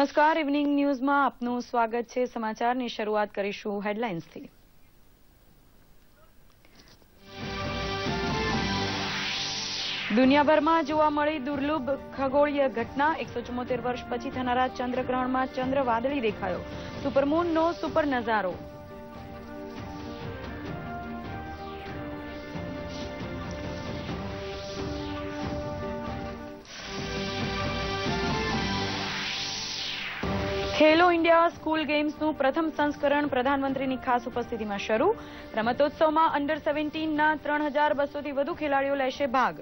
નમસ્કાર ઇવનિંગ ન્યૂઝમાં આપનું સ્વાગત છે. સમાચારની શરૂઆત કરીશું હેડલાઇન્સથી દુનિયાભરમાં જોવા મળી દુર્લભ ખગોળીય ઘટના. એકસો વર્ષ પછી થનારા ચંદ્રગ્રહણમાં ચંદ્ર વાદળી દેખાયો. સુપરમૂનનો સુપર નજારો. ઇન્ડિયા સ્કૂલ ગેમ્સનું પ્રથમ સંસ્કરણ પ્રધાનમંત્રીની ખાસ ઉપસ્થિતિમાં શરૂ. રમતોત્સવમાં અંડર સેવન્ટીનના ત્રણ હજાર બસોથી વધુ ખેલાડીઓ લેશે ભાગ.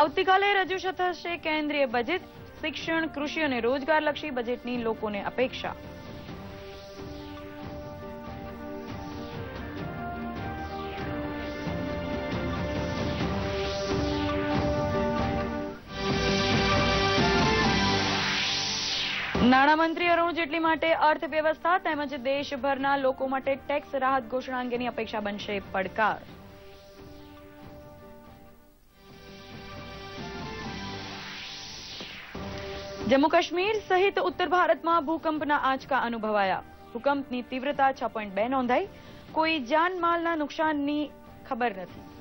આવતીકાલે રજૂ થશે કેન્દ્રીય બજેટ, શિક્ષણ, કૃષિ અને રોજગારલક્ષી બજેટની લોકોને અપેક્ષા. નાણામંત્રી અરુણ જેટલી માટે અર્થવ્યવસ્થા તેમજ દેશભરના લોકો માટે ટેક્સ રાહત ઘોષણા અંગેની અપેક્ષા બનશે પડકાર. જમ્મુ કાશ્મીર સહિત ઉત્તર ભારતમાં ભૂકંપના આંચકા અનુભવાયા. ભૂકંપની તીવ્રતા છ પોઈન્ટ નોંધાઈ. કોઈ જાનમાલના નુકસાનની ખબર નથી.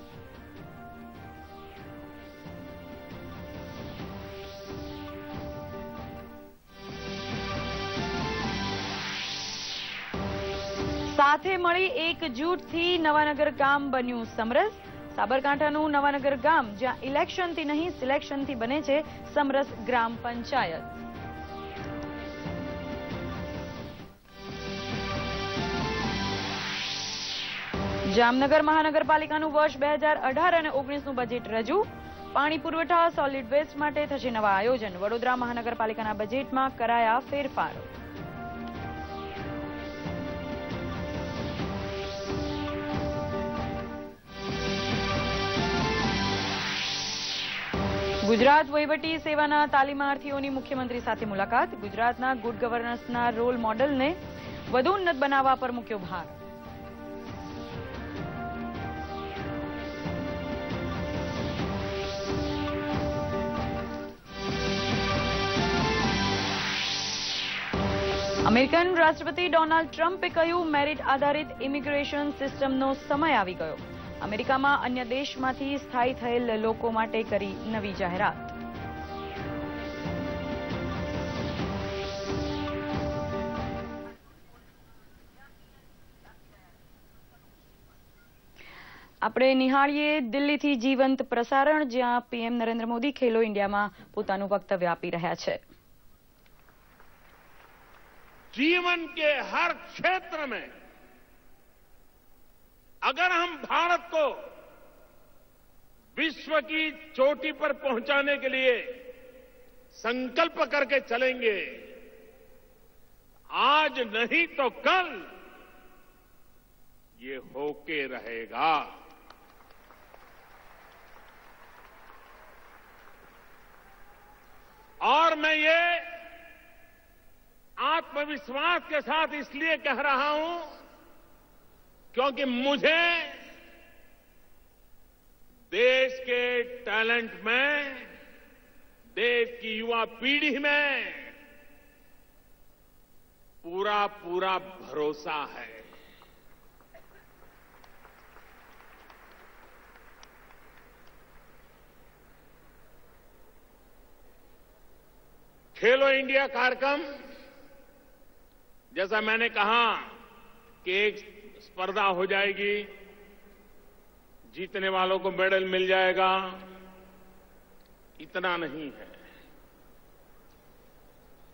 સાથે મળી એક જૂથથી નવાનગર ગામ બન્યું સમરસ. સાબરકાંઠાનું નવાનગર ગામ, જ્યાં ઇલેક્શનથી નહીં, સિલેક્શનથી બને છે સમરસ ગ્રામ પંચાયત. જામનગર મહાનગરપાલિકાનું વર્ષ બે હજાર અઢાર અને ઓગણીસનું બજેટ રજૂ. પાણી પુરવઠા સોલિડ વેસ્ટ માટે થશે નવા આયોજન. વડોદરા મહાનગરપાલિકાના બજેટમાં કરાયા ફેરફારો. ગુજરાત વહીવટી સેવાના તાલીમાર્થીઓની મુખ્યમંત્રી સાથે મુલાકાત. ગુજરાતના ગુડ ગવર્નન્સના રોલ મોડલને વધુ ઉન્નત બનાવવા પર મૂક્યો ભાર. અમેરિકન રાષ્ટ્રપતિ ડોનાલ્ડ ટ્રમ્પે કહ્યું મેરિટ આધારિત ઇમિગ્રેશન સિસ્ટમનો સમય આવી ગયો. અમેરિકામાં અન્ય દેશમાંથી સ્થાયી થયેલ લોકો માટે કરી નવી જાહેરાત. આપણે નિહાળીએ દિલ્હીથી જીવંત પ્રસારણ, જ્યાં પીએમ નરેન્દ્ર મોદી ખેલો ઇન્ડિયામાં પોતાનું વક્તવ્ય આપી રહ્યા છે. જીવન કે હર ક્ષેત્ર મેં अगर हम भारत को विश्व की चोटी पर पहुँचाने के लिए संकल्प करके चलेंगे, आज नहीं तो कल ये होके रहेगा। और मैं ये आत्मविश्वास के साथ इसलिए कह रहा हूँ क्योंकि मुझे देश के टैलेंट में, देश की युवा पीढ़ी में पूरा पूरा भरोसा है। खेलो इंडिया कार्यक्रम, जैसा मैंने कहा कि एक स्पर्धा हो जाएगी। जीतने वालों को मेडल मिल जाएगा। इतना नहीं है।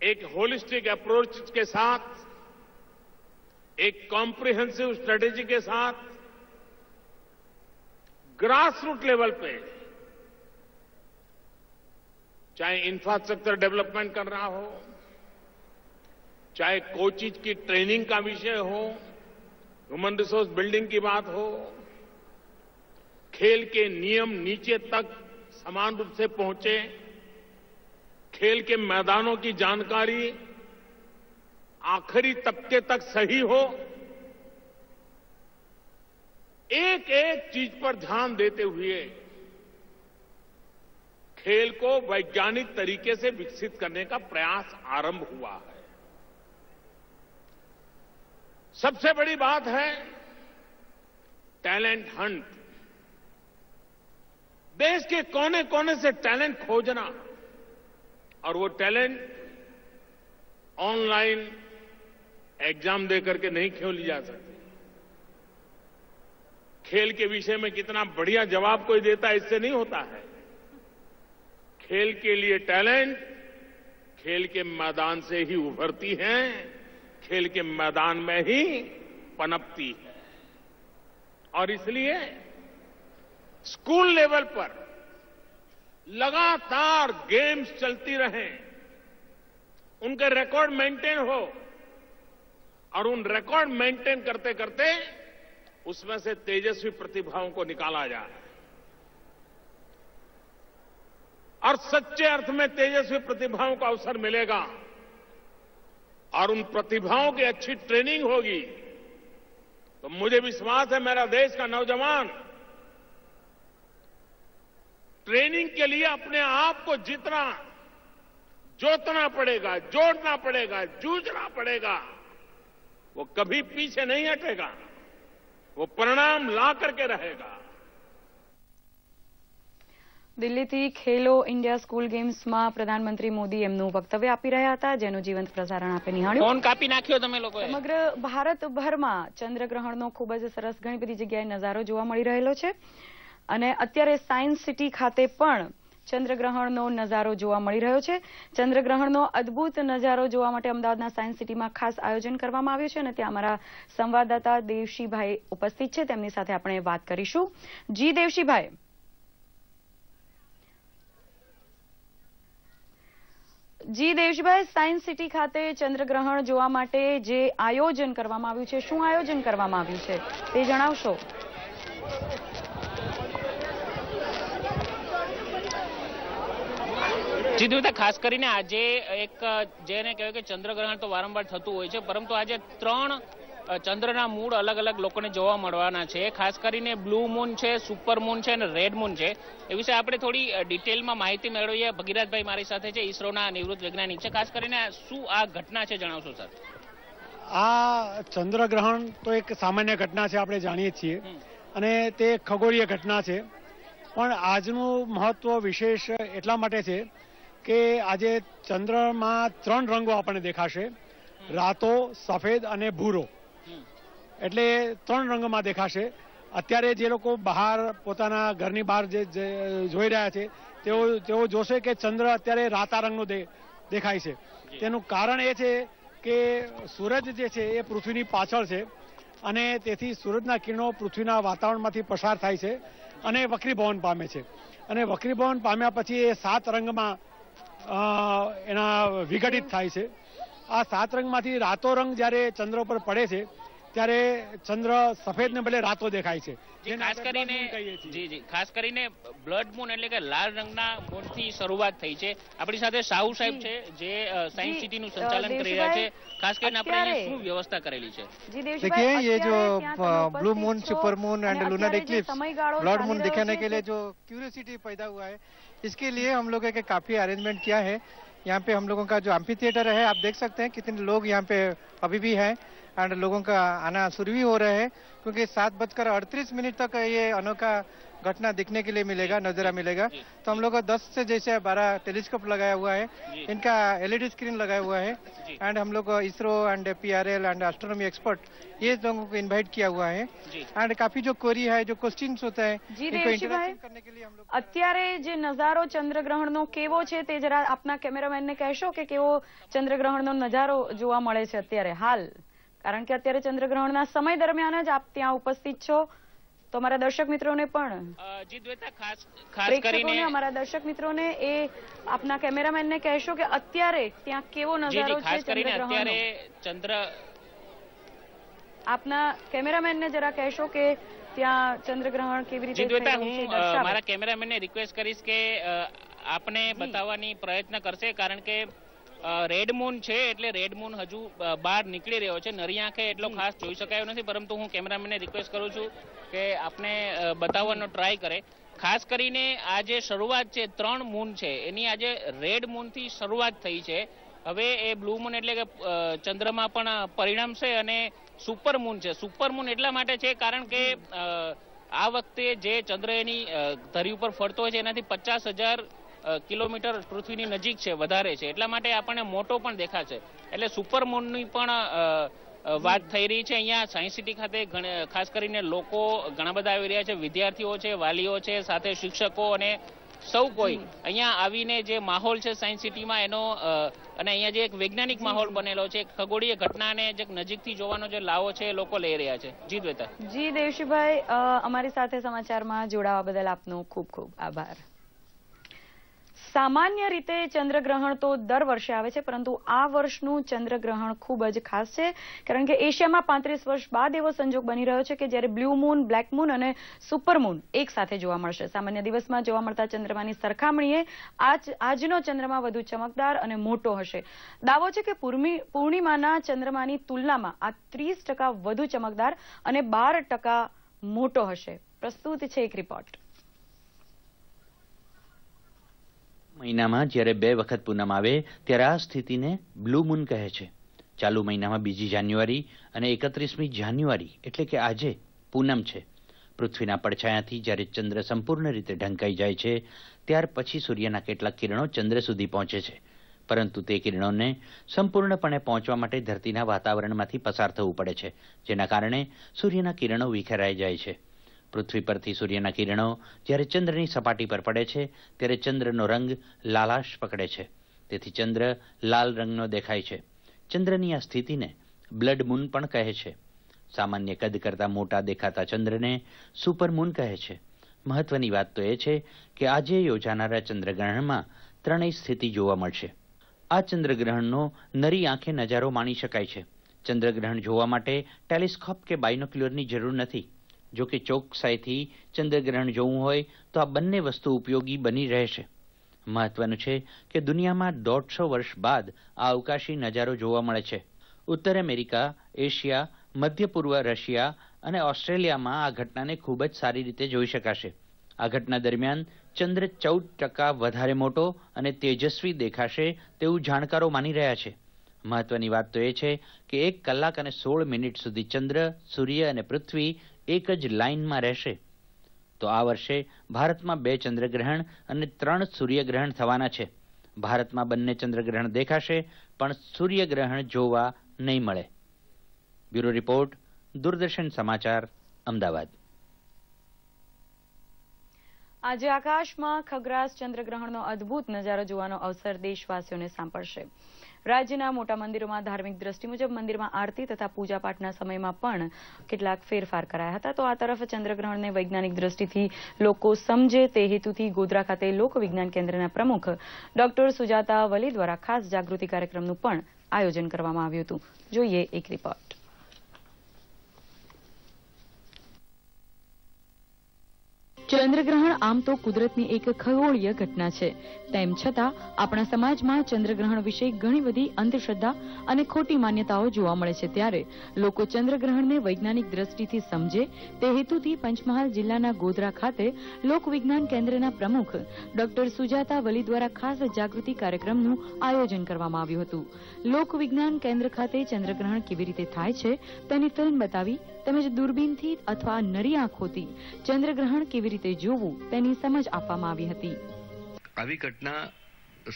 एक होलिस्टिक अप्रोच के साथ, एक कॉम्प्रिहेंसिव स्ट्रेटेजी के साथ ग्रास रूट लेवल पे, चाहे इंफ्रास्ट्रक्चर डेवलपमेंट कर रहा हो, चाहे कोचिज की ट्रेनिंग का विषय हो ह्यूमन रिसोर्स बिल्डिंग की बात हो, खेल के नियम नीचे तक समान रूप से पहुँचे, खेल के मैदानों की जानकारी आखिरी तबके तक सही हो एक एक चीज़ पर ध्यान देते हुए खेल को वैज्ञानिक तरीके से विकसित करने का प्रयास आरंभ हुआ। है सबसे बड़ी बात है टैलेंट हंट। देश के कोने कोने से टैलेंट खोजना और वो टैलेंट ऑनलाइन एग्ज़ाम देकर के नहीं खोली जा सकती? खेल के विषय में कितना बढ़िया जवाब कोई देता है, इससे नहीं होता है। खेल के लिए टैलेंट खेल के मैदान से ही उभरती है। खेल के मैदान में ही पनपती है। और इसलिए स्कूल लेवल पर लगातार गेम्स चलती रहें, उनके रिकॉर्ड मेंटेन हो, और उन रिकॉर्ड मेंटेन करते करते उसमें से तेजस्वी प्रतिभाओं को निकाला जाए। और सच्चे अर्थ में तेजस्वी प्रतिभाओं को अवसर मिलेगा। और उन प्रतिभाओं की अच्छी ट्रेनिंग होगी। तो मुझे विश्वास है मेरा देश का नौजवान, ट्रेनिंग के लिए अपने आप को जितना जोतना पड़ेगा, जोड़ना पड़ेगा, जूझना पड़ेगा, वो कभी पीछे नहीं हटेगा, वो परिणाम ला करके रहेगा। દિલ્હીથી ખેલો ઇન્ડિયા સ્કૂલ ગેમ્સમાં પ્રધાનમંત્રી મોદી એમનું વક્તવ્ય આપી રહ્યા હતા જેનું જીવંત પ્રસારણ આપે નિહાળ્યું. ફોન કાપી નાખ્યો તમે લોકો સમગ્ર ભારતભરમાં ચંદ્રગ્રહણનો ખૂબ જ સરસ ઘણી બધી જગ્યાએ નજારો જોવા મળી રહેલો છે. અને અત્યારે સાયન્સ સિટી ખાતે પણ ચંદ્રગ્રહણનો નજારો જોવા મળી રહ્યો છે. ચંદ્રગ્રહણનો અદ્ભુત નજારો જોવા માટે અમદાવાદના સાયન્સ સિટીમાં ખાસ આયોજન કરવામાં આવ્યું છે અને ત્યાં અમારા સંવાદદાતા દેવશીભાઈ ઉપસ્થિત છે. તેમની સાથે આપણે વાત કરીશું. જી દેવશીભાઈ. જી દેવશભાઈ સાયન્સ સિટી ખાતે ચંદ્રગ્રહણ જોવા માટે જે આયોજન કરવામાં આવ્યું છે, શું આયોજન કરવામાં આવ્યું છે, તે જણાવશો? જીધુતા ખાસ કરીને આજે એક, જેને કહેવાય કે ચંદ્રગ્રહણ તો વારંવાર થતું હોય છે, પરંતુ આજે ત્રણ ચંદ્રના મૂળ અલગ અલગ લોકોને જોવા મળવાના છે. ખાસ કરીને બ્લુ મૂન છે સુપર મૂન છે અને રેડ મૂન છે. એ વિશે આપણે થોડી ડિટેલમાં માહિતી મેળવીએ. ભગીરાજભાઈ મારી સાથે છે ઈસરોના નિવૃત્ત વૈજ્ઞાનિક છે. ખાસ કરીને શું આ ઘટના છે જણાવશો સર? આ ચંદ્રગ્રહણ તો એક સામાન્ય ઘટના છે આપણે જાણીએ છીએ. અને તે ખગોળીય ઘટના છે. પણ આજનું મહત્વ વિશેષ એટલા માટે છે કે આજે ચંદ્રમાં ત્રણ રંગો આપણને દેખાશે. રાતો સફેદ અને ભૂરો. એટલે ત્રણ રંગમાં દેખાશે. અત્યારે જે લોકો બહાર પોતાના ઘરની બહાર જે જોઈ રહ્યા છે તેઓ તેઓ જોશે કે ચંદ્ર અત્યારે રાતા રંગનો દેખાય છે. તેનું કારણ એ છે કે સૂરજ જે છે એ પૃથ્વીની પાછળ છે અને તેથી સૂરજના કિરણો પૃથ્વીના વાતાવરણમાંથી પસાર થાય છે અને વક્રીભવન પામે છે. અને વક્રીભવન પામ્યા પછી એ સાત રંગમાં એના વિઘટિત થાય છે. આ સાત રંગમાંથી રાતો રંગ જ્યારે ચંદ્ર ઉપર પડે છે ત્યારે ચંદ્ર સફેદ ને બદલે રાતો દેખાય છે જી જેને ખાસ આપણે blood કરીને moon કહીએ છીએ. જી જી ખાસ કરીને બ્લડ મૂન એટલે કે લાલ રંગના મૂનથી શરૂઆત થઈ છે આપણી સાથે સાહુ સાહેબ છે જે અ, સાયન્સ જી, સિટીનું અ, સંચાલન કરી રહ્યા છે દેવજીભાઈ, ખાસ કરીને આપણે અહીંયા અત્યારે- શું વ્યવસ્થા કરેલી છે જી देखिए દેવશભાઈ ये जो અત્યારે ત્યાં તમે ब्लू ઉપસ્થિત मून છો सुपर मून અને एंड लूनर અત્યારે જે एक्लिप्स સમયગાળો ब्लड ચાલી मून રહ્યો दिखाने છે के लिए તે- जो क्यूरियोसिटी पैदा हुआ है इसके लिए हम लोग एक काफी अरेंजमेंट किया है यहाँ पे हम लोगों का जो एम्पी थिएटर है आप देख सकते हैं कितने लोग यहाँ पे अभी भी हैं एंड लोगों का आना शुरू भी हो रहे हैं क्योंकि सात बजकर अड़तीस मिनट तक ये अनोखा घटना दिखने के लिए मिलेगा नजारा मिलेगा जी, तो हम लोग का दस से जैसे बारह टेलीस्कोप लगाया हुआ है जी। इनका एलईडी स्क्रीन लगाया हुआ है जी। एंड हम लोग ISRO and PRL and astronomy expert ये लोगों को इनवाइट किया हुआ है जी एंड काफी जो क्वेरी है जो क्वेश्चंस होता है जी, इनको देवशीभाई। इंटरेक्शन करने के लिए हम लोग અત્યારે જે નજારો ચંદ્રગ્રહણનો કેવો છે તે જરા આપના કેમેરામેનને કહેશો કે કેવો ચંદ્રગ્રહણનો નજારો જોવા મળે છે અત્યારે હાલ કારણ કે અત્યારે ચંદ્રગ્રહણના સમય દરમિયાન જ આપ ત્યાં ઉપસ્થિત છો તો અમારા દર્શક મિત્રોને પણ જી દ્વેતા ખાસ ખાસ પ્રેક્ષકોને કરીને અમારા દર્શક મિત્રોને એ આપના કેમેરામેનને કહેશો કે અત્યારે ત્યાં કેવો નજારો છે ખાસ કરીને અત્યારે ચંદ્ર આપના કેમેરામેનને જરા કહેશો કે ત્યાં ચંદ્રગ્રહણ કેવી રીતે દ્વેતા હું. મારા કેમેરામેનને રિક્વેસ્ટ કરીશ કે આપને બતાવવાની પ્રયત્ન કરશે કારણ કે રેડ મૂન છે એટલે રેડ મૂન હજુ બહાર નીકળી રહ્યો છે. નરી આંખે એટલો ખાસ જોઈ શકાયો નથી, પરંતુ હું કેમેરામેનને રિક્વેસ્ટ કરું છું કે આપને બતાવવાનો ટ્રાય કરે. ખાસ કરીને આ જે શરૂઆત છે ત્રણ મૂન છે. એની આજે રેડ મૂનથી શરૂઆત થઈ છે. હવે એ બ્લુ મૂન એટલે કે ચંદ્રમાં પણ પરિણામ છે અને સુપર મૂન છે. સુપર મૂન એટલા માટે છે કારણ કે આ વખતે જે ચંદ્ર એની ધરી ઉપર ફરતો હોય છે, એનાથી પચાસ હજાર કિલોમીટર પૃથ્વીની નજીક છે વધારે છે. એટલા માટે આપણને મોટો પણ દેખાશે. એટલે સુપર મૂનની પણ વાત થઈ રહી છે. અહીંયા સાયન્સ સિટી ખાતે ઘણે- ખાસ કરીને લોકો ઘણા બધા આવી રહ્યા છે. વિદ્યાર્થીઓ છે વાલીઓ છે સાથે શિક્ષકો અને સૌ કોઈ અહીંયા આવીને જે માહોલ છે સાયન્સ સિટીમાં એનો અને અહીંયા જે એક વૈજ્ઞાનિક માહોલ બનેલો છે ખગોળીય ઘટનાને જે નજીકથી જોવાનો જે લાવો છે એ લોકો લઈ રહ્યા છે. જી દ્વેતા જી દેવશીભાઈ અમારી સાથે સમાચારમાં જોડાવા બદલ આપનો ખૂબ ખૂબ આભાર. સામાન્ય રીતે ચંદ્રગ્રહણ તો દર વર્ષે આવે છે, પરંતુ આ વર્ષનું ચંદ્રગ્રહણ ખૂબ જ ખાસ છે. કારણ કે એશિયામાં પાંત્રીસ વર્ષ બાદ એવો સંજોગ બની રહ્યો છે કે જ્યારે બ્લુ મૂન, બ્લેક મૂન અને સુપર મૂન એક સાથે જોવા મળશે. સામાન્ય દિવસમાં જોવા મળતા ચંદ્રમાની સરખામણીએ આજ, આજનો ચંદ્રમા વધુ ચમકદાર અને મોટો હશે. દાવો છે કે પૂર્ણિ- પૂર્ણિમાના ચંદ્રમાની તુલનામાં આ ત્રીસ વધુ ચમકદાર અને બાર મોટો હશે. પ્રસ્તુત છે એક રિપોર્ટ. મહિનામાં જ્યારે બે વખત પૂનમ આવે, ત્યારે આ સ્થિતિને બ્લુ મૂન કહે છે. ચાલુ મહિનામાં બીજી જાન્યુઆરી અને એકત્રીસમી જાન્યુઆરી એટલે કે આજે પૂનમ છે. પૃથ્વીના પડછાયાથી જ્યારે ચંદ્ર સંપૂર્ણ રીતે ઢંકાઈ જાય છે, ત્યાર પછી સૂર્યના કેટલાક કિરણો ચંદ્ર સુધી પહોંચે છે. પરંતુ તે કિરણોને સંપૂર્ણપણે પહોંચવા માટે ધરતીના વાતાવરણમાંથી પસાર થવું પડે છે, જેના કારણે સૂર્યના કિરણો વિખેરાઈ જાય છે. પૃથ્વી પરથી સૂર્યના કિરણો જ્યારે ચંદ્રની સપાટી પર પડે છે, ત્યારે ચંદ્રનો રંગ લાલાશ પકડે છે. તેથી ચંદ્ર લાલ રંગનો દેખાય છે. ચંદ્રની આ સ્થિતિને બ્લડ મૂન પણ કહે છે. સામાન્ય કદ કરતાં મોટા દેખાતા ચંદ્રને સુપર મૂન કહે છે. મહત્વની વાત તો એ છે કે આજે યોજાનારા ચંદ્રગ્રહણમાં ત્રણેય સ્થિતિ જોવા મળશે. આ ચંદ્રગ્રહણનો નરી આંખે નજારો માણી શકાય છે. ચંદ્રગ્રહણ જોવા માટે ટેલિસ્કોપ કે બાયનોક્યુલરની જરૂર નથી. જો કે ચોકસાઈથી ચંદ્રગ્રહણ જોવું હોય, તો આ બંને વસ્તુ ઉપયોગી બની રહેશે. મહત્વનું છે કે દુનિયામાં દોઢસો વર્ષ બાદ આ અવકાશી નજારો જોવા મળે છે. ઉત્તર અમેરિકા, એશિયા, મધ્ય પૂર્વ રશિયા અને ઓસ્ટ્રેલિયામાં આ ઘટનાને ખૂબ જ સારી રીતે જોઈ શકાશે. આ ઘટના દરમિયાન ચંદ્ર ચૌદ ટકા વધારે મોટો અને તેજસ્વી દેખાશે તેવું જાણકારો માની રહ્યા છે. મહત્વની વાત તો એ છે કે એક કલાક અને સોળ મિનિટ સુધી ચંદ્ર, સૂર્ય અને પૃથ્વી એક જ લાઇનમાં રહેશે. તો આ વર્ષે ભારતમાં બે ચંદ્રગ્રહણ અને ત્રણ સૂર્યગ્રહણ થવાના છે. ભારતમાં બંને ચંદ્રગ્રહણ દેખાશે, પણ સૂર્યગ્રહણ જોવા નહીં મળે. બ્યુરો રિપોર્ટ, દૂરદર્શન સમાચાર, અમદાવાદ. આજે આકાશમાં ખગ્રાસ ચંદ્રગ્રહણનો અદ્ભુત નજારો જોવાનો અવસર દેશવાસીઓને સાંપડશે. રાજ્યના મોટા મંદિરોમાં ધાર્મિક દ્રષ્ટિ મુજબ મંદિરમાં આરતી તથા પૂજાપાઠના સમયમાં પણ કેટલાક ફેરફાર કરાયા હતા. તો આ તરફ ચંદ્રગ્રહણને વૈજ્ઞાનિક દ્રષ્ટિથી લોકો સમજે તે હેતુથી ગોધરા ખાતે લોકવિજ્ઞાન કેન્દ્રના પ્રમુખ ડોક્ટર સુજાતા વલી દ્વારા ખાસ જાગૃતિ કાર્યક્રમનું પણ આયોજન કરવામાં આવ્યું હતું. જોઈએ એક રિપોર્ટ. ચંદ્રગ્રહણ આમ તો કુદરતની એક ખગોળીય ઘટના છે. તેમ છતાં, આપણા સમાજમાં ચંદ્રગ્રહણ વિશે ઘણી બધી અંધશ્રદ્ધા અને ખોટી માન્યતાઓ જોવા મળે છે ત્યારે લોકો ચંદ્રગ્રહણને વૈજ્ઞાનિક દ્રષ્ટિથી સમજે તે હેતુથી પંચમહાલ જિલ્લાના ગોધરા ખાતે લોકવિજ્ઞાન કેન્દ્રના પ્રમુખ ડોક્ટર સુજાતા વલી દ્વારા ખાસ જાગૃતિ કાર્યક્રમનું આયોજન કરવામાં આવ્યું હતું. લોકવિજ્ઞાન કેન્દ્ર ખાતે ચંદ્રગ્રહણ કેવી રીતે થાય છે તેની ફિલ્મ બતાવી તેમજ દૂરબીનથી અથવા નરી આંખોથી ચંદ્રગ્રહણ કેવી રીતે જોવું તેની સમજ આપવામાં આવી હતી. આવી ઘટના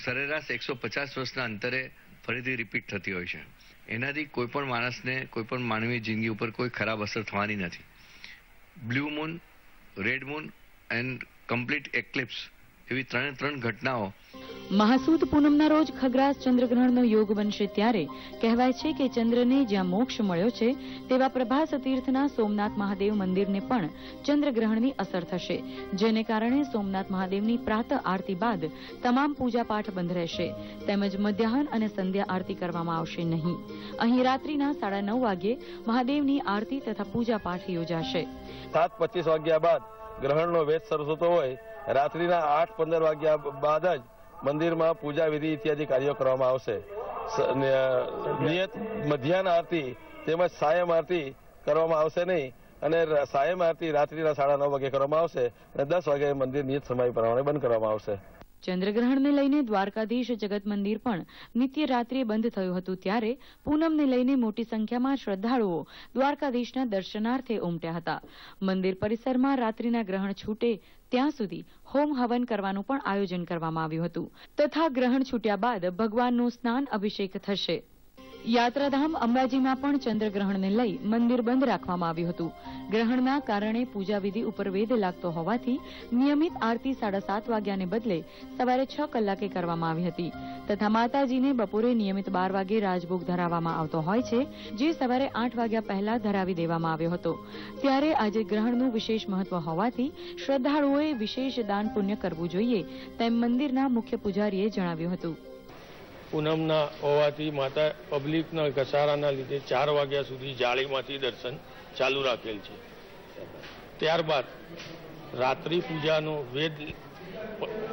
સરેરાશ એકસો પચાસ વર્ષના અંતરે ફરીથી રિપીટ થતી હોય છે. એનાથી કોઈ પણ માણસને, કોઈ પણ માનવી જિંદગી ઉપર કોઈ ખરાબ અસર થવાની નથી. Blue moon red moon and complete eclipse એવી ત્રણે ત્રણ ઘટનાઓ. મહાસુદ પૂનમના રોજ ખગ્રાસ ચંદ્રગ્રહણનો યોગ બનશે ત્યારે કહેવાય છે કે ચંદ્રને જ્યાં મોક્ષ મળ્યો છે તેવા પ્રભાસ તીર્થના સોમનાથ મહાદેવ મંદિરને પણ ચંદ્રગ્રહણની અસર થશે જેને કારણે સોમનાથ મહાદેવની પ્રાતઃ આરતી બાદ તમામ પૂજાપાઠ બંધ રહેશે તેમજ મધ્યાહન અને સંધ્યા આરતી કરવામાં આવશે નહીં. અહીં રાત્રિના સાડા નવ વાગ્યે મહાદેવની આરતી તથા પૂજાપાઠ યોજાશે. સાત પચીસ વાગ્યા બાદ ગ્રહણનો વેધ શરૂ થતો હોય રાત્રિના આઠ પંદર વાગ્યા બાદ જ મંદિરમાં પૂજા વિધિ ઇત્યાદિ કાર્યો કરવામાં આવશે. નિયત મધ્યાહન આરતી તેમજ સાયમ આરતી કરવામાં આવશે નહીં અને સાયમ આરતી રાત્રિના સાડા નવ વાગે કરવામાં આવશે અને દસ વાગે મંદિર નિયત સમય પ્રમાણે બંધ કરવામાં આવશે. ચંદ્રગ્રહણને લઈને દ્વારકાધીશ જગત મંદિર પણ નિત્ય રાત્રિએ બંધ થયું હતું ત્યારે પૂનમને લઈને મોટી સંખ્યામાં શ્રદ્ધાળુઓ દ્વારકાધીશના દર્શનાર્થે ઉમટ્યા હતા. મંદિર પરિસરમાં રાત્રિના ગ્રહણ છૂટે ત્યાં સુધી હોમ હવન કરવાનું પણ આયોજન કરવામાં આવ્યું હતું. તથા ગ્રહણ છૂટ્યા બાદ ભગવાનનું સ્નાન અભિષેક થશે. યાત્રાધામ અંબાજીમાં પણ ચંદ્રગ્રહણને લઈ મંદિર બંધ રાખવામાં આવ્યું હતું. ગ્રહણના કારણે પૂજાવિધિ ઉપર વેધ લાગતો હોવાથી નિયમિત આરતી સાડા સાત વાગ્યાને બદલે સવારે છ કલાકે કરવામાં આવી હતી. તથા માતાજીને બપોરે નિયમિત બાર વાગે રાજભોગ ધરાવવામાં આવતો હોય છે, જે સવારે આઠ વાગ્યા પહેલા ધરાવી દેવામાં આવ્યો હતો. ત્યારે આજે ગ્રહણનું વિશેષ મહત્વ હોવાથી શ્રદ્ધાળુઓએ વિશેષ દાન પુણ્ય કરવું જોઈએ તેમ મંદિરના મુખ્ય પૂજારીએ જણાવ્યું હતું. પૂનમના હોવાથી માતા પબ્લિકના ઘસારાના લીધે ચાર વાગ્યા સુધી જાળીમાંથી દર્શન ચાલુ રાખેલ છે. ત્યારબાદ રાત્રિ પૂજાનો વેદ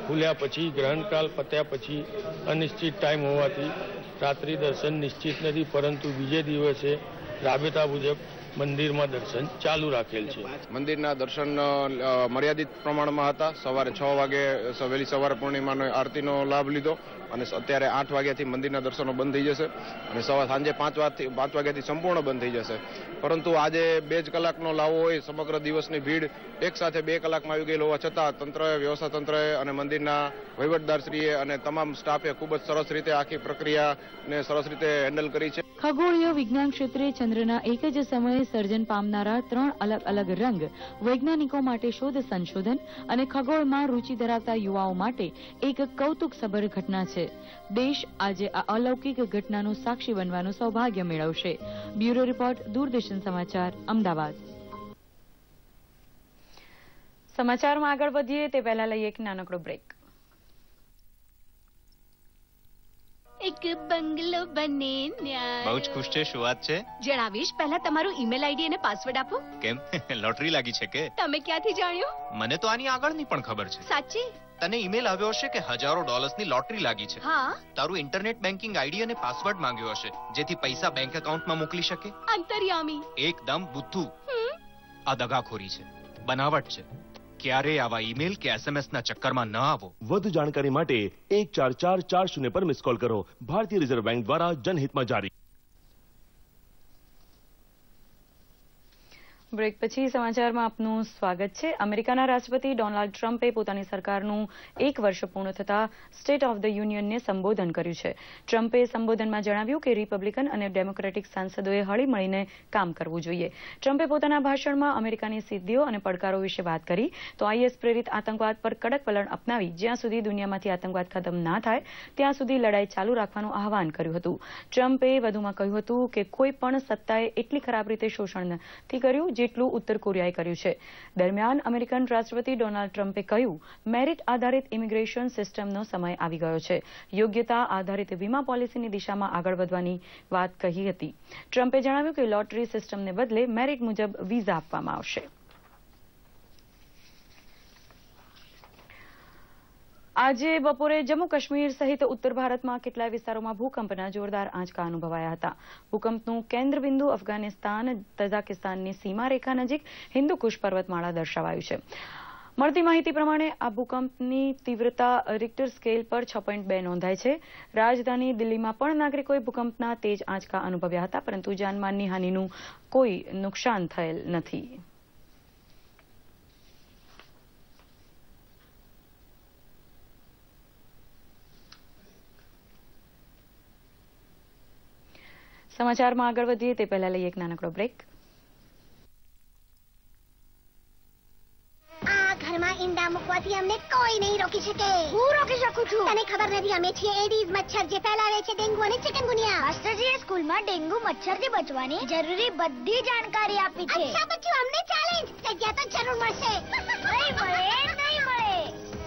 ખુલ્યા પછી ગ્રહણકાલ પત્યા પછી અનિશ્ચિત ટાઈમ હોવાથી રાત્રિ દર્શન નિશ્ચિત નથી, પરંતુ બીજે દિવસે રાબેતા મુજબ મંદિરમાં દર્શન ચાલુ રાખેલ છે. મંદિરના દર્શન મર્યાદિત પ્રમાણમાં હતા. સવારે છ વાગે વહેલી સવારે પૂર્ણિમાનો આરતીનો લાભ લીધો અને અત્યારે આઠ વાગ્યાથી મંદિરના દર્શનો બંધ થઈ જશે અને સવાર સાંજે પાંચ વાગથી પાંચ વાગ્યાથી સંપૂર્ણ બંધ થઈ જશે. પરંતુ આજે બે જ કલાકનો લાવો હોય સમગ્ર દિવસની ભીડ એક સાથે બે કલાકમાં આવી ગયેલ હોવા છતાં તંત્રએ વ્યવસ્થા તંત્રએ અને મંદિરના વહીવટદારશ્રીએ અને તમામ સ્ટાફે ખૂબ જ સરસ રીતે આખી પ્રક્રિયાને સરસ રીતે હેન્ડલ કરી છે. ખગોળીય વિજ્ઞાન ક્ષેત્રે ચંદ્રના એક જ સમયે સર્જન પામનારા ત્રણ અલગ અલગ રંગ વૈજ્ઞાનિકો માટે શોધ સંશોધન અને ખગોળમાં રુચિ ધરાવતા યુવાઓ માટે એક કૌતુકસભર ઘટના છે. દેશ આજે આ અલૌકિક ઘટનાનું સાક્ષી બનવાનું સૌભાગ્ય મેળવશે. બ્યુરો રિપોર્ટ, દૂરદર્શન સમાચાર, અમદાવાદ. સમાચારમાં આગળ વધીએ તે પહેલા લઈએ એક નાનકડો બ્રેક એક બંગલો બને બહુ જ ખુશ છે શું વાત છે? જણાવીશ પહેલા તમારું ઈમેલ આઈડી અને પાસવર્ડ આપો. કેમ? લોટરી લાગી છે કે? તમે ક્યાંથી જાણ્યું? મને તો આની આગળની પણ ખબર છે. સાચી? તને ઈમેલ આવ્યો હશે કે હજારો ડોલર્સની લોટરી લાગી છે. હા. તારું ઇન્ટરનેટ બેન્કિંગ આઈડી અને પાસવર્ડ માંગ્યો હશે જેથી પૈસા બેંક એકાઉન્ટમાં મોકલી શકે. અંતર્યામી. એકદમ બુદ્ધુ. આ દગાખોરી છે. બનાવટ છે. ક્યારેય આવા ઈમેલ કે એસએમએસ ના ચક્કરમાં ન આવો? વધુ જાણકારી માટે એક ચાર ચાર ચાર શૂન્ય પર મિસ કોલ કરો. ભારતીય રિઝર્વ બેંક દ્વારા જનહિતમાં જારી. બ્રેક પછી સમાચારમાં આપનું સ્વાગત છે. અમેરિકાના રાષ્ટ્રપતિ ડોનાલ્ડ ટ્રમ્પે પોતાની સરકારનું એક વર્ષ પૂર્ણ થતા સ્ટેટ ઓફ ધ યુનિયનને સંબોધન કર્યું છે. ટ્રમ્પે સંબોધનમાં જણાવ્યું કે રિપબ્લિકન અને ડેમોક્રેટિક સાંસદોએ હળી મળીને કામ કરવું જોઈએ. ટ્રમ્પે પોતાના ભાષણમાં અમેરિકાની સિદ્ધિઓ અને પડકારો વિશે વાત કરી તો આઈએસ પ્રેરિત આતંકવાદ પર કડક વલણ અપનાવી જ્યાં સુધી દુનિયામાંથી આતંકવાદ ખતમ ના થાય ત્યાં સુધી લડાઈ ચાલુ રાખવાનું આહવાન કર્યું હતું. ટ્રમ્પે વધુમાં કહ્યું હતું કે કોઈ પણ સત્તાએ એટલી ખરાબ રીતે શોષણ નથી કર્યું જેટલું ઉત્તર કોરિયાએ કર્યું છે. દરમિયાન અમેરિકન રાષ્ટ્રપતિ ડોનાલ્ડ ટ્રમ્પે કહ્યું, મેરિટ આધારિત ઇમિગ્રેશન સિસ્ટમનો સમય આવી ગયો છે. યોગ્યતા આધારિત વીમા પોલિસીની દિશામાં આગળ વધવાની વાત કહી હતી. ટ્રમ્પે જણાવ્યું કે લોટરી સિસ્ટમને બદલે મેરિટ મુજબ વિઝા આપવામાં આવશે. આજે બપોરે જમ્મુ કાશ્મીર સહિત ઉત્તર ભારતમાં કેટલાય વિસ્તારોમાં ભૂકંપના જોરદાર આંચકા અનુભવાયા હતા. ભૂકંપનું કેન્દ્રબિંદુ અફઘાનિસ્તાન તઝાકિસ્તાનની સીમારેખા નજીક હિન્દુકુશ પર્વતમાળા દર્શાવાયું છે. મળતી માહિતી પ્રમાણે આ ભૂકંપની તીવ્રતા રિક્ટર સ્કેલ પર છ પોઈન્ટ બે નોંધાય છે. રાજધાની દિલ્હીમાં પણ નાગરિકોએ ભૂકંપના તેજ આંચકા અનુભવ્યા હતા, પરંતુ જાનમાનની હાનિનું કોઈ નુકસાન થયેલ નથી. સમાચારમાં આગળ વધીએ તે પહેલા લઈએ એક નાનકડો બ્રેક ઘરમાં ઈંડા મૂકવાથી અમને કોઈ નહીં રોકી શકે. હું રોકી શકું છું. તને ખબર નથી અમે છીએ એડીઝ મચ્છર જે ફેલાવે છે ડેન્ગુ અને ચિકનગુનિયા. માસ્ટરજીએ સ્કૂલમાં ડેન્ગુ મચ્છરથી બચવાની જરૂરી બધી જાણકારી આપી છે. અચ્છા બચ્ચું અમને ચેલેન્જ જગ્યા તો જરૂર મળશે. નહીં મળે નહીં મળે.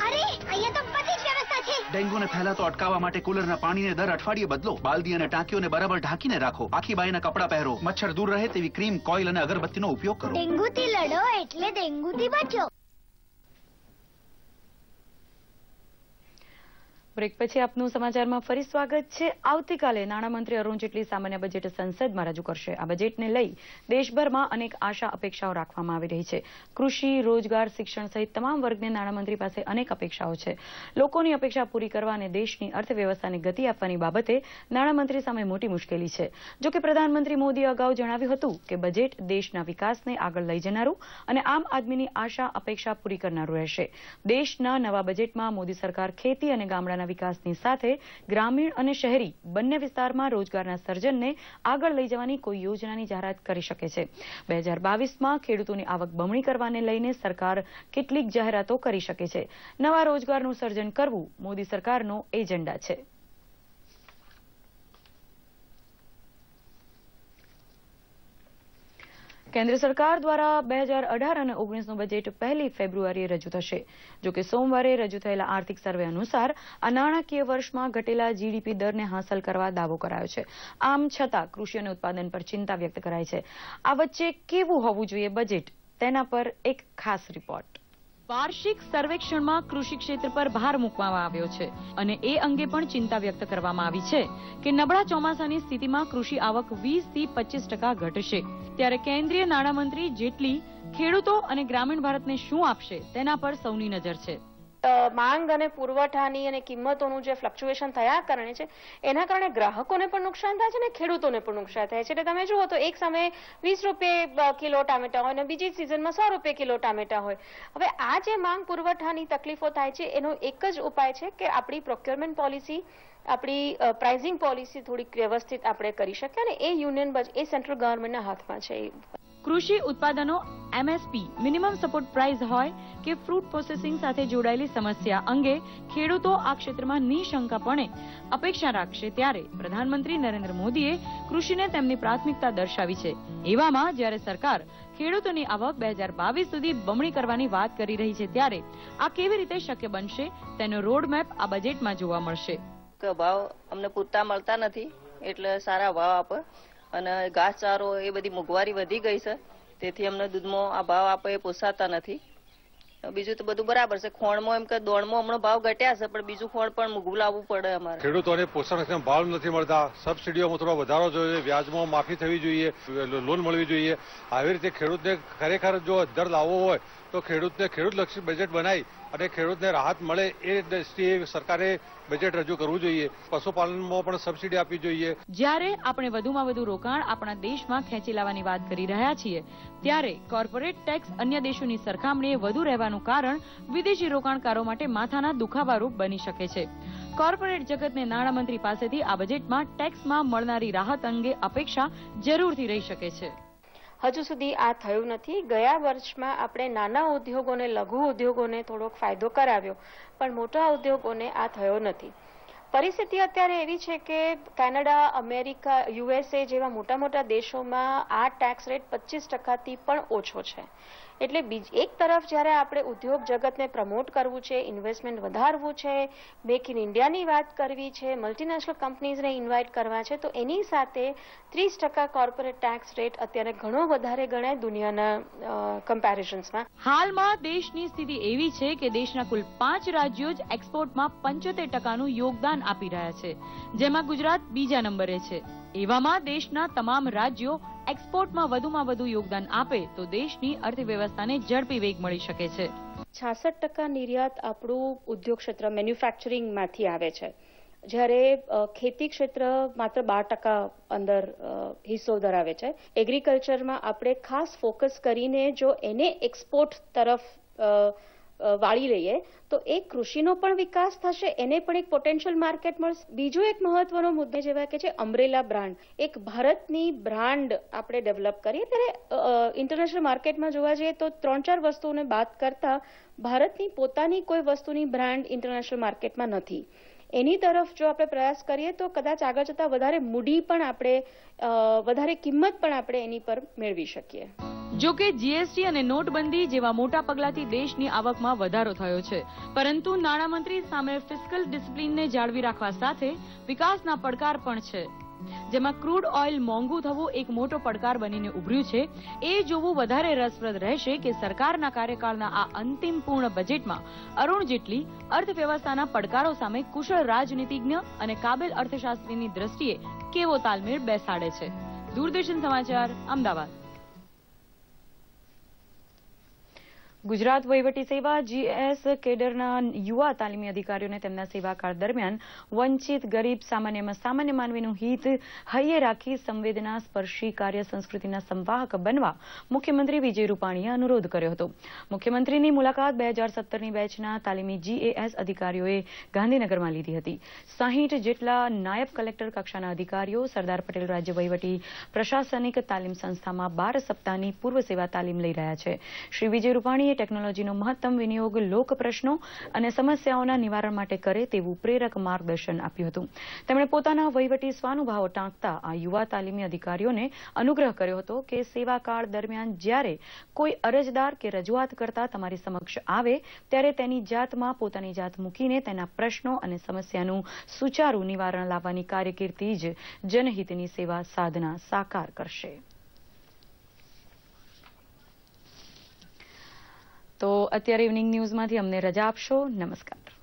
અરે અહીંયા તો બધી જ વ્યવસ્થા ડેન્ગ્યુને ફેલાતો અટકાવવા માટે કુલરના પાણીને દર અઠવાડિયે બદલો. બાલદી અને ટાંકીઓને બરાબર ઢાંકીને રાખો. આખી બાઈના કપડાં પહેરો. મચ્છર દૂર રહે તેવી ક્રીમ, કોઇલ અને અગરબત્તીનો ઉપયોગ કરો. ડેન્ગ્યુથી લડો એટલે ડેન્ગ્યુથી બચો. બ્રેક પછી આપનું સમાચારમાં ફરી સ્વાગત છે. આવતીકાલે નાણામંત્રી અરુણ જેટલી સામાન્ય બજેટ સંસદમાં રજૂ કરશે. આ બજેટને લઈ દેશભરમાં અનેક આશા અપેક્ષાઓ રાખવામાં આવી રહી છે. કૃષિ, રોજગાર, શિક્ષણ સહિત તમામ વર્ગને નાણામંત્રી પાસે અનેક અપેક્ષાઓ છે. લોકોની અપેક્ષા પૂરી કરવા અને દેશની અર્થવ્યવસ્થાને ગતિ આપવાની બાબતે નાણામંત્રી સામે મોટી મુશ્કેલી છે. જો કે પ્રધાનમંત્રી મોદીએ અગાઉ જણાવ્યું હતું કે બજેટ દેશના વિકાસને આગળ લઈ જનારું અને આમ આદમીની આશા અપેક્ષા પૂરી કરનારું રહેશે. દેશના નવા બજેટમાં મોદી સરકાર ખેતી અને ગામડાના વિકાસની સાથે ગ્રામીણ અને શહેરી બંને વિસ્તારમાં રોજગારના સર્જનને આગળ લઈ જવાની કોઈ યોજનાની જાહેરાત કરી શકે છે. બે હજાર બાવીસમાં ખેડૂતોની આવક બમણી કરવાને લઈને સરકાર કેટલીક જાહેરાતો કરી શકે છે. નવા રોજગારનું સર્જન કરવું મોદી સરકારનો એજન્ડા છે. કેન્દ્ર સરકાર દ્વારા બે હજાર અઢાર અને ઓગણીસનું બજેટ પહેલી ફેબ્રુઆરીએ રજૂ થશે. જો કે સોમવારે રજૂ થયેલા આર્થિક સર્વે અનુસાર આ નાણાકીય વર્ષમાં ઘટેલા જીડીપી દરને હાંસલ કરવા દાવો કરાયો છે. આમ છતાં કૃષિ અને ઉત્પાદન પર ચિંતા વ્યક્ત કરાઈ છે. આ વચ્ચે કેવું હોવું જોઈએ બજેટ? તેના પર એક ખાસ રિપોર્ટ. વાર્ષિક સર્વેક્ષણમાં કૃષિ ક્ષેત્ર પર ભાર મૂકવામાં આવ્યો છે અને એ અંગે પણ ચિંતા વ્યક્ત કરવામાં આવી છે કે નબળા ચોમાસાની સ્થિતિમાં કૃષિ આવક વીસથી પચીસ ટકા ઘટશે. ત્યારે કેન્દ્રીય નાણામંત્રી જેટલી ખેડૂતો અને ગ્રામીણ ભારતને શું આપશે તેના પર સૌની નજર છે. માંગ અને પુરવઠાની અને કિંમતોનું જે ફ્લક્ચ્યુએશન થયા કારણે છે, એના કારણે ગ્રાહકોને પણ નુકસાન થાય છે અને ખેડૂતોને પણ નુકસાન થાય છે. એટલે તમે જુઓ તો એક સમયે વીસ રૂપિયે કિલો ટામેટા હોય અને બીજી સિઝનમાં સો રૂપિયે કિલો ટામેટા હોય. હવે આ જે માંગ પુરવઠાની તકલીફો થાય છે, એનો એક જ ઉપાય છે કે આપણી પ્રોક્યોરમેન્ટ પોલિસી આપણી પ્રાઇઝિંગ પોલિસી થોડીક વ્યવસ્થિત આપણે કરી શકીએ અને એ યુનિયન બજ, એ સેન્ટ્રલ ગવર્મેન્ટના હાથમાં છે. કૃષિ ઉત્પાદનો એમએસપી મિનિમમ સપોર્ટ પ્રાઇસ હોય કે ફ્રૂટ પ્રોસેસિંગ સાથે જોડાયેલી સમસ્યા અંગે ખેડૂતો આ ક્ષેત્રમાં નિશંકાપણે અપેક્ષા રાખશે ત્યારે પ્રધાનમંત્રી નરેન્દ્ર મોદીએ કૃષિને તેમની પ્રાથમિકતા દર્શાવી છે. એવામાં જ્યારે સરકાર ખેડૂતોની આવક બે હજાર બાવીસ સુધી બમણી કરવાની વાત કરી રહી છે ત્યારે આ કેવી રીતે શક્ય બનશે તેનો રોડમેપ આ બજેટમાં જોવા મળશે. ભાવ અમને પૂરતા મળતા નથી, એટલે સારા ભાવ આપે. અને ઘાસચારો એ બધી મોંઘવારી વધી ગઈ છે. તેથી અમને દૂધમાં આ ભાવ આપે એ પોસાતા નથી. બીજું તો બધું બરાબર છે. ખોણમાં એમ કે દોણમાં હમણાં ભાવ ઘટ્યા છે, પણ બીજું ખોણ પણ મોંઘું લાવવું પડે અમારે. ખેડૂતોને પોષણ ભાવ નથી મળતા. સબસિડીઓમાં થોડો વધારો જોઈએ, વ્યાજમાં માફી થવી જોઈએ, લોન મળવી જોઈએ. આવી રીતે ખેડૂતને ખરેખર જો દર લાવવો હોય તો ખેડૂતને ખેડૂતલક્ષી બજેટ બનાવી અને ખેડૂતને રાહત મળે એ દ્રષ્ટિએ સરકારે બજેટ રજૂ કરવું જોઈએ. પશુપાલનમાં પણ સબસિડી આપવી જોઈએ. જ્યારે આપણે વધુમાં વધુ રોકાણ આપણા દેશમાં ખેંચી લાવવાની વાત કરી રહ્યા છીએ, ત્યારે કોર્પોરેટ ટેક્સ અન્ય દેશોની સરખામણીએ વધુ રહેવાનું કારણ વિદેશી રોકાણકારો માટે માથાના દુખાવારૂપ બની શકે છે. કોર્પોરેટ જગતને નાણામંત્રી પાસેથી આ બજેટમાં ટેક્સમાં મળનારી રાહત અંગે અપેક્ષા જરૂરથી રહી શકે છે. હજુ સુધી આ થયું નથી. ગયા વર્ષમાં આપણે નાના ઉદ્યોગોને, લઘુ ઉદ્યોગોને થોડોક ફાયદો કરાવ્યો, પણ મોટા ઉદ્યોગોને આ થયો નથી. પરિસ્થિતિ અત્યારે એવી છે કે કેનેડા, અમેરિકા યુએસએ જેવા મોટા મોટા દેશોમાં આ ટેક્સ રેટ પચીસ ટકાથી પણ ઓછો છે. એટલે બીજ, એક તરફ જ્યારે આપણે ઉદ્યોગ જગતને પ્રમોટ કરવું છે ઇન્વેસ્ટમેન્ટ વધારવું છે મેક ઇન ઇન્ડિયાની વાત કરવી છે મલ્ટીનેશનલ કંપનીઝને ઇન્વાઇટ કરવા છે, તો એની સાથે ત્રીસ ટકા કોર્પોરેટ ટેક્સ રેટ અત્યારે ઘણો વધારે ગણાય દુનિયાના કમ્પેરિઝન્સમાં હાલમાં દેશની સ્થિતિ એવી છે કે દેશના કુલ પાંચ રાજ્યો જ એક્સપોર્ટમાં પંચોતેર ટકાનું યોગદાન આપી રહ્યા છે, જેમાં ગુજરાત બીજા નંબરે છે. એવામાં દેશના તમામ રાજ્યો એક્સપોર્ટમાં વધુમાં વધુ યોગદાન આપે તો દેશની અર્થવ્યવસ્થાને ઝડપી વેગ મળી શકે છે. છાસઠ ટકા નિર્યાત આપણું ઉદ્યોગ ક્ષેત્ર મેન્યુફેક્ચરિંગમાંથી આવે છે. જ્યારે ખેતી ક્ષેત્ર માત્ર બાર ટકા અંદર હિસ્સો ધરાવે છે. એગ્રીકલ્ચરમાં આપણે ખાસ ફોકસ કરીને જો એને એક્સપોર્ટ તરફ વાળી લઈએ, તો એ કૃષિનો પણ વિકાસ થશે, એને પણ એક પોટેન્શિયલ માર્કેટ મળશે. બીજો એક મહત્વનો મુદ્દો જેવા કે છે અમરેલા બ્રાન્ડ એક ભારતની બ્રાન્ડ આપણે ડેવલપ કરીએ, ત્યારે ઇન્ટરનેશનલ માર્કેટમાં જોવા જઈએ તો ત્રણ ચાર વસ્તુઓને બાદ કરતા ભારતની પોતાની કોઈ વસ્તુની બ્રાન્ડ ઇન્ટરનેશનલ માર્કેટમાં નથી. એની તરફ જો આપણે પ્રયાસ કરીએ તો કદાચ આગળ જતા વધારે મૂડી પણ આપણે વધારે કિંમત પણ આપણે એની પર મેળવી શકીએ. જો કે જીએસટી અને નોટબંધી જેવા મોટા પગલાથી દેશની આવકમાં વધારો થયો છે. પરંતુ નાણામંત્રી સામે ફિસ્કલ ડિસિપ્લિનને જાળવી રાખવા સાથે વિકાસના પડકાર પણ છે. જેમાં ક્રૂડ ઓઇલ મોંઘું થવું એક મોટો પડકાર બનીને ઉભર્યું છે. એ જોવું વધારે રસપ્રદ રહેશે કે સરકારના કાર્યકાળના આ અંતિમ પૂર્ણ બજેટમાં અરુણ જેટલી અર્થવ્યવસ્થાના પડકારો સામે કુશળ રાજનીતિજ્ઞ અને કાબેલ અર્થશાસ્ત્રીની દ્રષ્ટિએ કેવો તાલમેળ બેસાડે છે. દૂરદર્શન સમાચાર, અમદાવાદ. ગુજરાત વહીવટી સેવા જીએસ કેડરના યુવા તાલીમી અધિકારીઓને તેમના સેવાકાળ દરમિયાન વંચિત ગરીબ સામાન્યમાં સામાન્ય માનવીનું હિત હૈયે રાખી સંવેદના સ્પર્શી કાર્ય સંસ્કૃતિના સંવાહક બનવા મુખ્યમંત્રી વિજય રૂપાણીએ અનુરોધ કર્યો હતો. મુખ્યમંત્રીની મુલાકાત બે હજાર સત્તરની બેચના તાલીમી જીએએસ અધિકારીઓએ ગાંધીનગરમાં લીધી હતી. સાહીઠ જેટલા નાયબ કલેક્ટર કક્ષાના અધિકારીઓ, સરદાર પટેલ રાજ્ય વહીવટી પ્રશાસનિક તાલીમ સંસ્થામાં બાર સપ્તાહની પૂર્વ સેવા તાલીમ લઈ રહ્યા છે. શ્રી વિજય રૂપાણીએ ટેકનોલોજીનો મહત્તમ વિનિયોગ લોક પ્રશ્નો અને સમસ્યાઓના નિવારણ માટે કરે તેવું પ્રેરક માર્ગદર્શન આપ્યું હતું. તેમણે પોતાના વહીવટી સ્વાનુભાવો ટાંકતા આ યુવા તાલીમી અધિકારીઓને અનુગ્રહ કર્યો હતો કે સેવાકાળ દરમિયાન જ્યારે કોઈ અરજદાર કે રજૂઆત કરતા તમારી સમક્ષ આવે, ત્યારે તેની જાતમાં પોતાની જાત મૂકીને તેના પ્રશ્નો અને સમસ્યાનું સુચારું નિવારણ લાવવાની કાર્યકીર્તિ જ જનહિતની સેવા સાધના સાકાર કરશે. તો અત્યારે ઇવનિંગ ન્યૂઝમાંથી અમને રજા આપશો. નમસ્કાર.